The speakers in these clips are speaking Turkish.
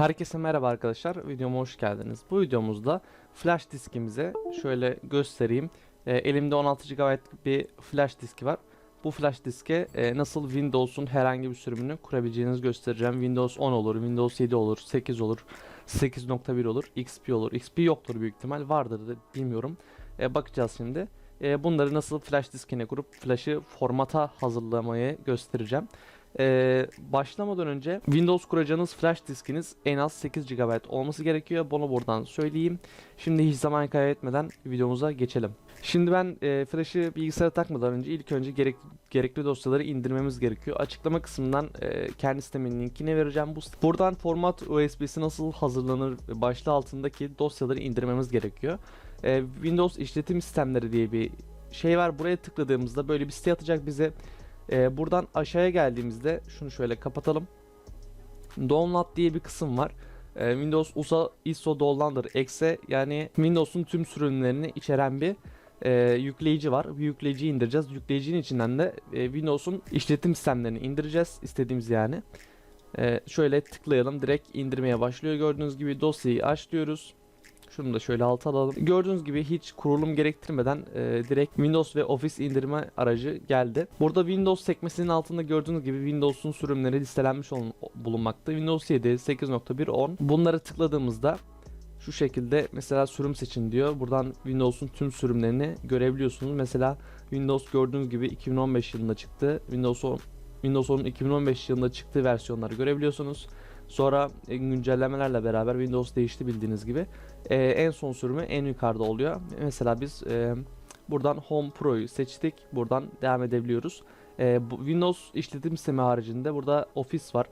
Herkese merhaba arkadaşlar. Videoma hoş geldiniz. Bu videomuzda flash diskimize şöyle göstereyim. E, elimde 16 GB bir flash diski var. Bu flash diske e, nasıl Windows'un herhangi bir sürümünü kurabileceğinizi göstereceğim. Windows 10 olur, Windows 7 olur, 8 olur, 8.1 olur, XP olur. XP yoktur büyük ihtimal. Vardır da bilmiyorum. E, bakacağız şimdi. E, bunları nasıl flash diskine kurup flash'ı formata hazırlamayı göstereceğim. Ee, başlamadan önce Windows kuracağınız flash diskiniz en az 8 GB olması gerekiyor. Bunu buradan söyleyeyim. Şimdi hiç zaman kaybetmeden videomuza geçelim. Şimdi ben e, flash'ı bilgisayara takmadan önce ilk önce gerek, gerekli dosyaları indirmemiz gerekiyor. Açıklama kısmından e, kendi sistemin linkini vereceğim. Bu buradan format USB'si nasıl hazırlanır başlığı altındaki dosyaları indirmemiz gerekiyor. E, Windows işletim sistemleri diye bir şey var. Buraya tıkladığımızda böyle bir site atacak bize. Ee, buradan aşağıya geldiğimizde şunu şöyle kapatalım. Download diye bir kısım var. Ee, Windows USA ISO Downloader exe yani Windows'un tüm sürümlerini içeren bir e, yükleyici var. Bu yükleyiciyi indireceğiz. Yükleyicinin içinden de e, Windows'un işletim sistemlerini indireceğiz. istediğimiz yani. Ee, şöyle tıklayalım. Direkt indirmeye başlıyor. Gördüğünüz gibi dosyayı aç diyoruz. Şunu da şöyle alta alalım. Gördüğünüz gibi hiç kurulum gerektirmeden e, direkt Windows ve Office indirme aracı geldi. Burada Windows sekmesinin altında gördüğünüz gibi Windows'un sürümleri listelenmiş olun, bulunmakta. Windows 7, 8.1, 10. Bunları tıkladığımızda şu şekilde mesela sürüm seçin diyor. Buradan Windows'un tüm sürümlerini görebiliyorsunuz. Mesela Windows gördüğünüz gibi 2015 yılında çıktı. Windows 10 Windows 10'un 2015 yılında çıktığı versiyonları görebiliyorsunuz. Sonra e, güncellemelerle beraber Windows değişti bildiğiniz gibi. E, en son sürümü en yukarıda oluyor. Mesela biz e, buradan Home Pro'yu seçtik. Buradan devam edebiliyoruz. E, bu Windows işletim sistemi haricinde burada Office var.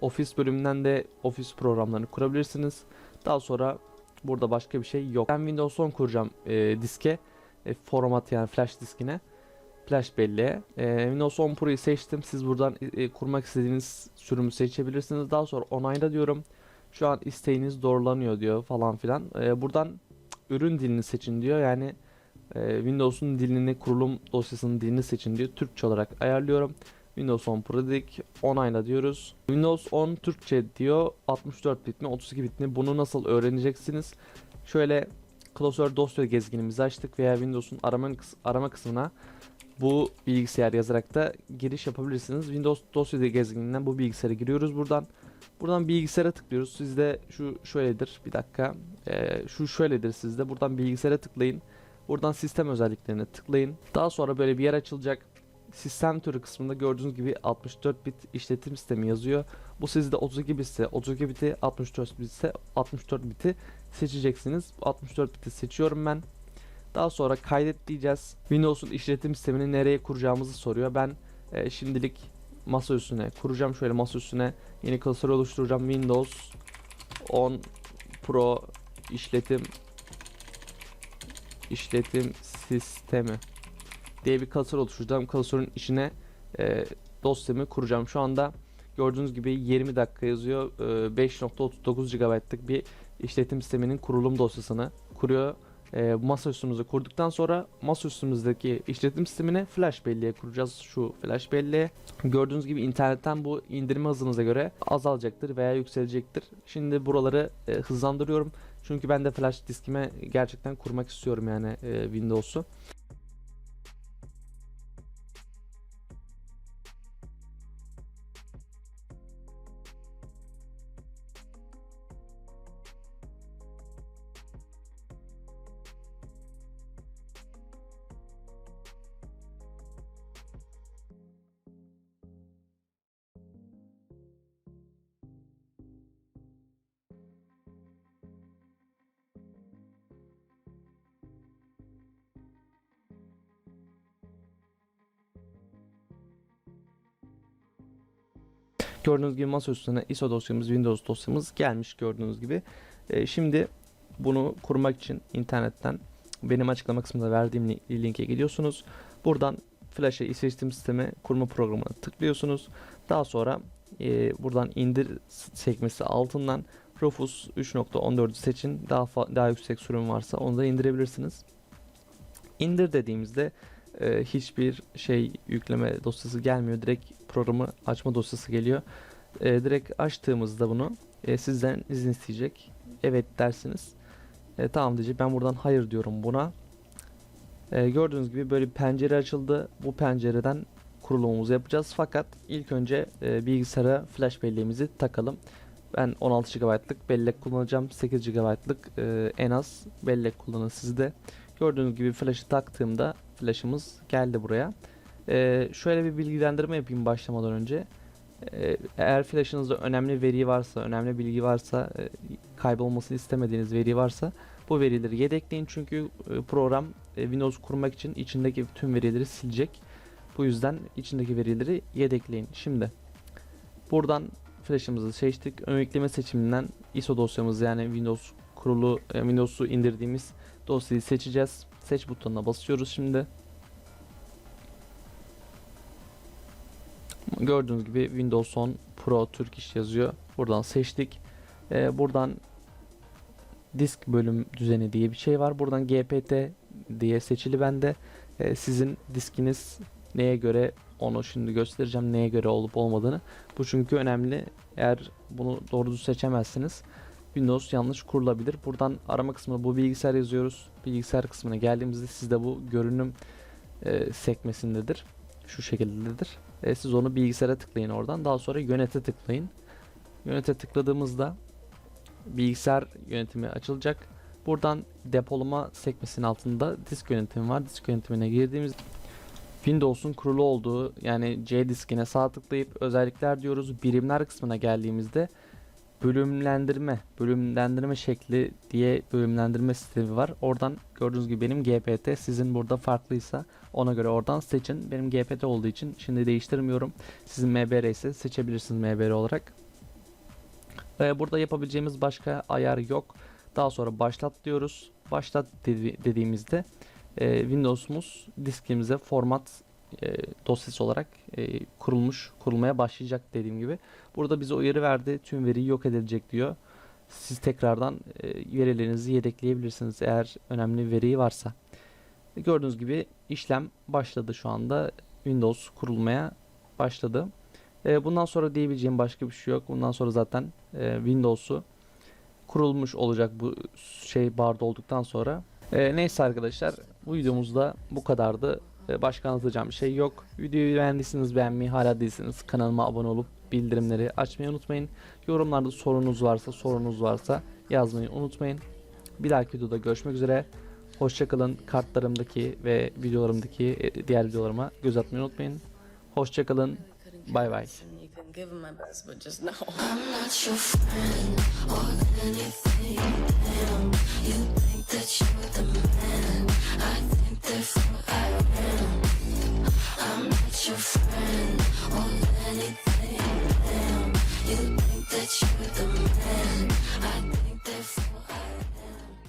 Office bölümünden de Office programlarını kurabilirsiniz. Daha sonra burada başka bir şey yok. Ben Windows 10 kuracağım e, diske. E, format yani flash diskine flash belleğe. Ee, Windows 10 Pro'yu seçtim. Siz buradan e, kurmak istediğiniz sürümü seçebilirsiniz. Daha sonra onayla diyorum. Şu an isteğiniz doğrulanıyor diyor falan filan. Ee, buradan ürün dilini seçin diyor. Yani e, Windows'un dilini, kurulum dosyasının dilini seçin diyor. Türkçe olarak ayarlıyorum. Windows 10 Pro dedik. Onayla diyoruz. Windows 10 Türkçe diyor. 64 bit mi 32 bit mi? Bunu nasıl öğreneceksiniz? Şöyle klasör dosya gezginimizi açtık veya Windows'un arama, arama kısmına bu bilgisayar yazarak da giriş yapabilirsiniz. Windows dosya gezgininden bu bilgisayara giriyoruz buradan. Buradan bilgisayara tıklıyoruz. Sizde şu şöyledir. Bir dakika. Ee, şu şöyledir sizde. Buradan bilgisayara tıklayın. Buradan sistem özelliklerine tıklayın. Daha sonra böyle bir yer açılacak. Sistem türü kısmında gördüğünüz gibi 64 bit işletim sistemi yazıyor. Bu sizde 32 bitse 32 biti 64 bitse 64 biti seçeceksiniz. 64 biti seçiyorum ben. Daha sonra kaydet diyeceğiz. Windows'un işletim sistemini nereye kuracağımızı soruyor. Ben e, şimdilik masa üstüne kuracağım. Şöyle masa üstüne yeni klasör oluşturacağım. Windows 10 Pro işletim işletim sistemi diye bir klasör oluşturacağım. Klasörün içine e, dosyamı kuracağım. Şu anda gördüğünüz gibi 20 dakika yazıyor. E, 5.39 GB'lık bir işletim sisteminin kurulum dosyasını kuruyor e, masa üstümüzü kurduktan sonra masa üstümüzdeki işletim sistemine flash belleğe kuracağız şu flash belleğe. Gördüğünüz gibi internetten bu indirme hızınıza göre azalacaktır veya yükselecektir. Şimdi buraları e, hızlandırıyorum. Çünkü ben de flash diskime gerçekten kurmak istiyorum yani e, Windows'u. Gördüğünüz gibi masa üstüne ISO dosyamız, Windows dosyamız gelmiş gördüğünüz gibi. Ee, şimdi bunu kurmak için internetten benim açıklama kısmında verdiğim li- linke gidiyorsunuz. Buradan Flash'e işletim sistemi kurma programına tıklıyorsunuz. Daha sonra e, buradan indir sekmesi altından Rufus 3.14'ü seçin. Daha daha yüksek sürüm varsa onu da indirebilirsiniz. İndir dediğimizde e, hiçbir şey yükleme dosyası gelmiyor. Direkt programı açma dosyası geliyor. E, direkt açtığımızda bunu e, sizden izin isteyecek. Evet dersiniz. E, tamam diyecek. Ben buradan hayır diyorum buna. E, gördüğünüz gibi böyle bir pencere açıldı. Bu pencereden kurulumumuzu yapacağız. Fakat ilk önce e, bilgisayara flash belleğimizi takalım. Ben 16 GB'lık bellek kullanacağım. 8 GB'lık e, en az bellek kullanın sizde. Gördüğünüz gibi flash'ı taktığımda flash'ımız geldi buraya. E, şöyle bir bilgilendirme yapayım başlamadan önce. E, eğer flash'ınızda önemli veri varsa, önemli bilgi varsa, e, kaybolmasını istemediğiniz veri varsa bu verileri yedekleyin. Çünkü e, program e, Windows kurmak için içindeki tüm verileri silecek. Bu yüzden içindeki verileri yedekleyin. Şimdi buradan flash'ımızı seçtik. Ön yükleme seçiminden ISO dosyamızı yani Windows kurulu e, Windows'u indirdiğimiz dosyayı seçeceğiz. Seç butonuna basıyoruz şimdi. Gördüğünüz gibi Windows 10 Pro Turkish yazıyor. Buradan seçtik. E, buradan disk bölüm düzeni diye bir şey var. Buradan GPT diye seçili bende. E, sizin diskiniz neye göre onu şimdi göstereceğim neye göre olup olmadığını. Bu çünkü önemli. Eğer bunu doğru düz seçemezseniz Windows yanlış kurulabilir. Buradan arama kısmına bu bilgisayar yazıyoruz. Bilgisayar kısmına geldiğimizde sizde bu görünüm e, sekmesindedir. Şu şekildedir. E, siz onu bilgisayara tıklayın oradan. Daha sonra yönete tıklayın. Yönete tıkladığımızda bilgisayar yönetimi açılacak. Buradan depolama sekmesinin altında disk yönetimi var. Disk yönetimine girdiğimiz Windows'un kurulu olduğu yani C diskine sağ tıklayıp özellikler diyoruz. Birimler kısmına geldiğimizde bölümlendirme, bölümlendirme şekli diye bölümlendirme sistemi var. Oradan gördüğünüz gibi benim GPT sizin burada farklıysa ona göre oradan seçin. Benim GPT olduğu için şimdi değiştirmiyorum. Sizin MBR ise seçebilirsiniz MBR olarak. Ee, burada yapabileceğimiz başka ayar yok. Daha sonra başlat diyoruz. Başlat dedi- dediğimizde e, Windows'umuz diskimize format e, dosyası olarak e, kurulmuş, kurulmaya başlayacak dediğim gibi. Burada bize uyarı verdi. Tüm veriyi yok edilecek diyor. Siz tekrardan e, verilerinizi yedekleyebilirsiniz eğer önemli veri varsa. Gördüğünüz gibi işlem başladı şu anda. Windows kurulmaya başladı. E, bundan sonra diyebileceğim başka bir şey yok. Bundan sonra zaten e, Windows'u kurulmuş olacak bu şey barda olduktan sonra. E, neyse arkadaşlar bu videomuzda bu kadardı. E, başka anlatacağım bir şey yok. Videoyu beğendiyseniz beğenmeyi, hala değilseniz kanalıma abone olup bildirimleri açmayı unutmayın. Yorumlarda sorunuz varsa, sorunuz varsa yazmayı unutmayın. Bir dahaki videoda görüşmek üzere. Hoşçakalın. Kartlarımdaki ve videolarımdaki e, diğer videolarıma göz atmayı unutmayın. Hoşçakalın. Bay bay. Give 'em my best, but just know. I'm not your friend or anything.